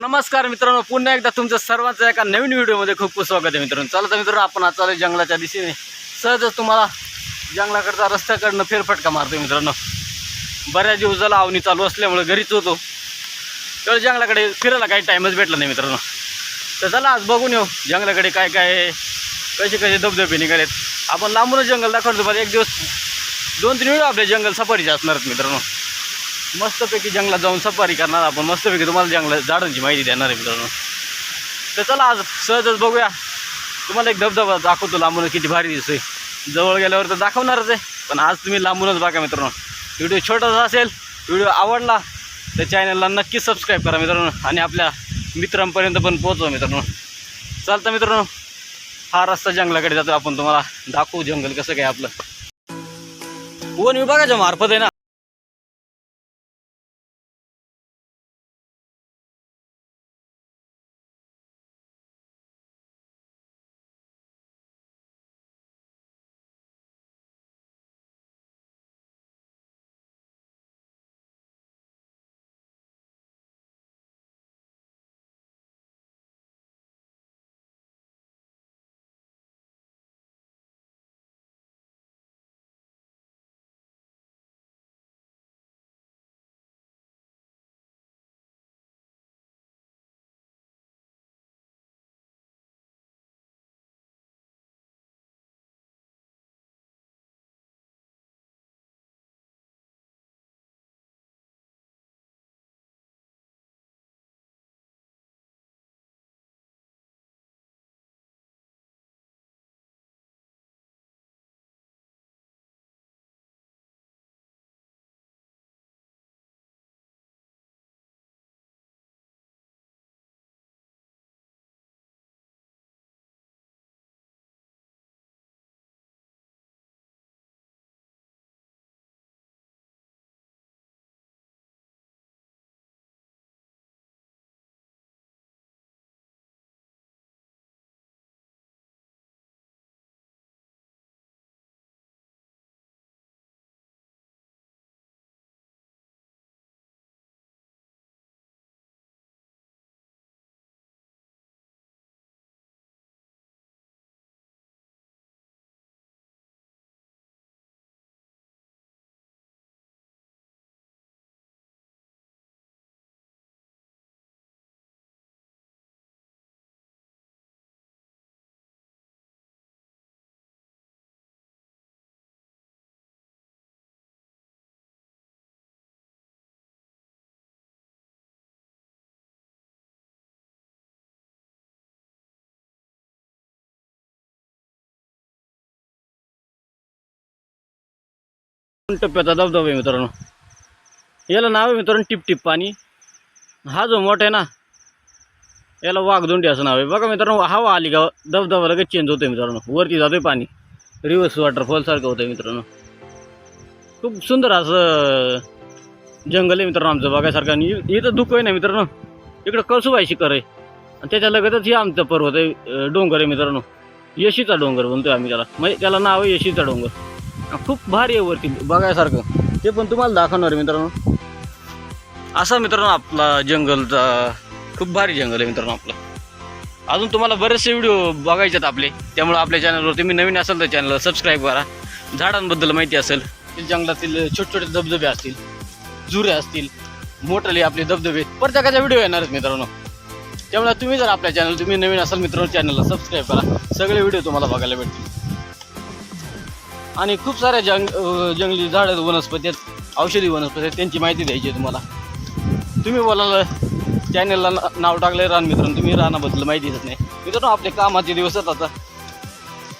नमस्कार मित्रांनो पुन्हा एकदा तुमचं सर्वांचं एका नवीन व्हिडिओमध्ये खूप खूप स्वागत आहे मित्रांनो. चला तर मित्रांनो आपण आज चालू जंगलाच्या दिशेने. सहजच तुम्हाला जंगलाकडचा रस्त्याकडनं फेरफटका मारतो मित्रांनो. बऱ्याच दिवस झाला आवनी चालू असल्यामुळे घरीच होतो. तर जंगलाकडे फिरायला काही टाईमच भेटला नाही मित्रांनो. तर चला आज बघून येऊ जंगलाकडे काय काय आहे, कसे कसे धबधबे निघालेत आपण लांबूनच जंगल दाखवतो पण एक दिवस दोन तीन व्हिडिओ आपले जंगल सफारीचे असणार आहेत मित्रांनो. मस्तपैकी जंगलात जाऊन सफारी करणार आपण. मस्तपैकी तुम्हाला जंगलात झाडांची माहिती देणार आहे मित्रांनो. तर चला आज सहजच बघूया. तुम्हाला एक धबधबा दाखवतो लांबून किती भारी दिसतोय. जवळ गेल्यावर तर दाखवणारच आहे पण आज तुम्ही लांबूनच बघा मित्रांनो. व्हिडिओ छोटासा असेल व्हिडिओ आवडला तर चॅनलला नक्की सबस्क्राईब करा मित्रांनो आणि आपल्या मित्रांपर्यंत पण पोहोचवा मित्रांनो. चालतं मित्रांनो हा रस्ता जंगलाकडे जातो आपण. तुम्हाला दाखवू जंगल कसं काय आपलं. वन विभागाच्या मार्फत आहे ना? टप्प्याचा धबधबा आहे मित्रांनो. याला नाव आहे मित्रांनो टिपटिप पाणी. हा जो मोठा आहे ना याला वाघदोंडी असं नाव आहे. बघा मित्रांनो हवा आली का धबधबा लगेच चेंज होतोय मित्रांनो. वरती जातोय पाणी. रिव्हर्स वॉटरफॉल सारखं होतंय मित्रांनो. खूप सुंदर असं जंगल आहे मित्रांनो आमचं बघायसारखं. आणि इथं धुकं आहे ना मित्रांनो इकडं कळसुबाई शिखर आहे. आणि त्याच्या लगतच हे आमचं पर्वत आहे डोंगर आहे मित्रांनो. यशीचा डोंगर म्हणतोय आम्ही त्याला. म्हणजे त्याला नाव आहे यशीचा डोंगर. खूप भारी आहे वरती बघायसारखं. ते पण तुम्हाला दाखवणार आहे मित्रांनो. असा मित्रांनो आपला जंगलचा खूप भारी जंगल आहे मित्रांनो आपलं. अजून तुम्हाला बरेचसे व्हिडिओ बघायचे आहेत आपले. त्यामुळे आपल्या चॅनलवर तुम्ही नवीन असाल तर चॅनलला सबस्क्राईब करा. झाडांबद्दल माहिती असेल ते जंगलातील छोटे छोटे धबधबे असतील जुरे असतील मोठाले आपले धबधबे प्रत्येकाचा व्हिडिओ येणार आहेत मित्रांनो. त्यामुळे तुम्ही जर आपल्या चॅनल तुम्ही नवीन असाल मित्रांनो चॅनलला सबस्क्राईब करा. सगळे व्हिडिओ तुम्हाला बघायला भेटतील. आणि खूप साऱ्या जंग जंगली झाडं वनस्पती आहेत. औषधी वनस्पती आहेत. त्यांची माहिती द्यायची आहे तुम्हाला. तुम्ही बोलायला चॅनलला नाव टाकलं रान मित्रांनो. तुम्ही रानाबद्दल माहिती देत नाही. मित्रांनो आपले कामाचे दिवस आहेत आता.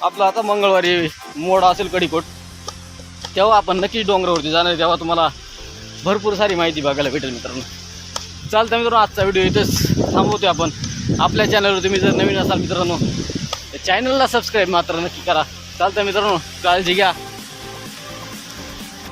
आपलं आता मंगळवारी मोड असेल कडीकोट तेव्हा आपण नक्कीच डोंगरावरती जाणार तेव्हा तुम्हाला भरपूर सारी माहिती बघायला भेटेल मित्रांनो. चालतं मित्रांनो आजचा व्हिडिओ इथंच थांबवतो आपण. आपल्या चॅनलवर तुम्ही जर नवीन असाल मित्रांनो चॅनलला सबस्क्राईब मात्र नक्की करा. चालतं मित्रांनो काळजी घ्या.